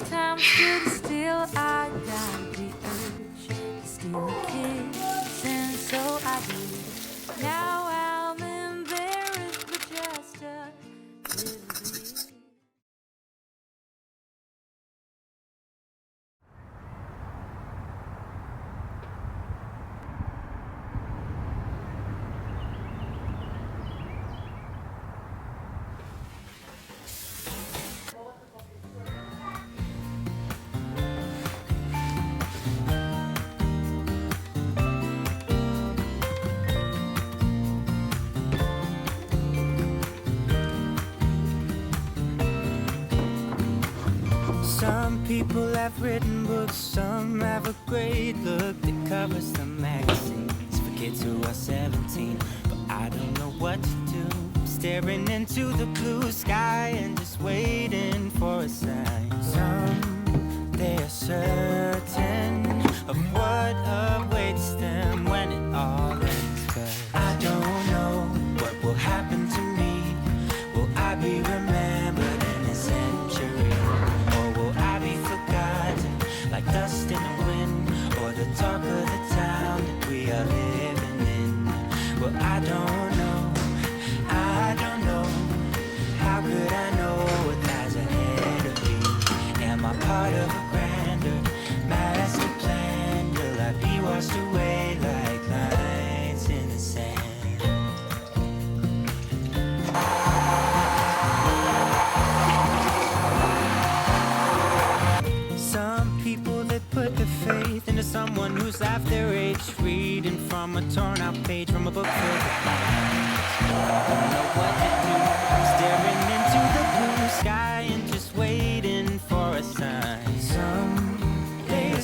As time stood still, I got the urge to steal a kiss, and so I did. Now I'm embarrassed, but just a Some people have written books, some have a great look that covers the magazines for kids who are 17. But I don't know what to do. Staring into the blue sky and just waiting for a sign. Some they are certain of what awaits them faith into someone who's half their age, reading from a torn out page from a book filled with lines. I don't know what to do. Staring into the blue sky and just waiting for a sign. Some they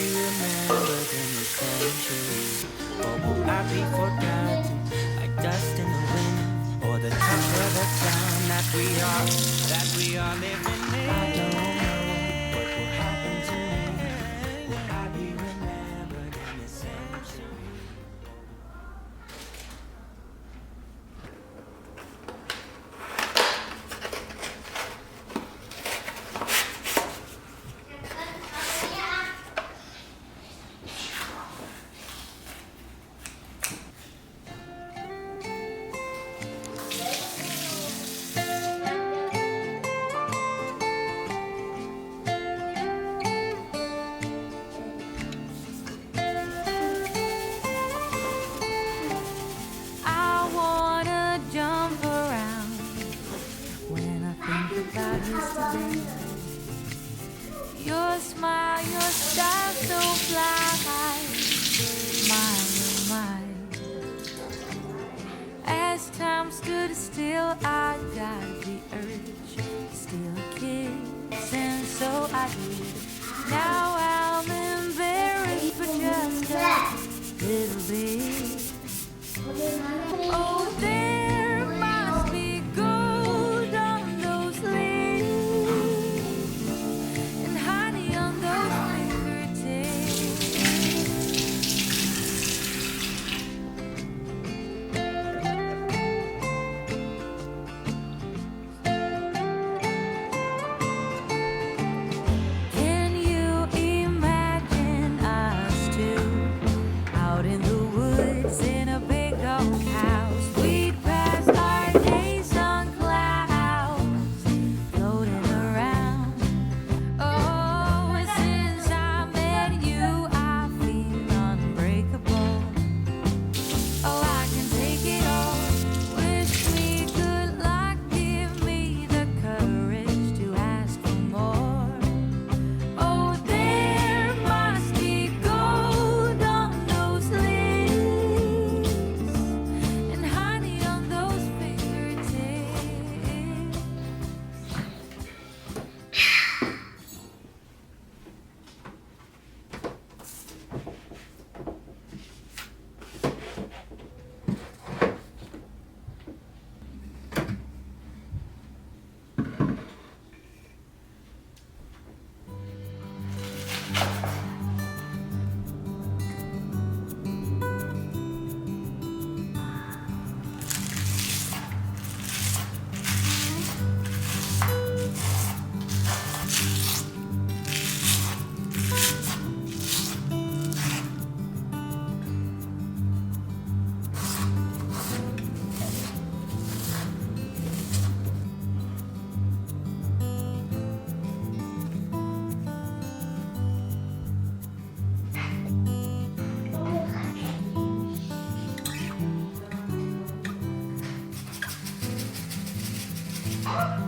be remembered in the century? Or will I be forgotten like dust in the wind? Or the talk of the town that we are, that we are living in? Yesterday. Your smile, your style so fly high, my. As time stood still, I got the urge a kiss, and so I did. Now I'm embarrassed, but just a little bit. Oh!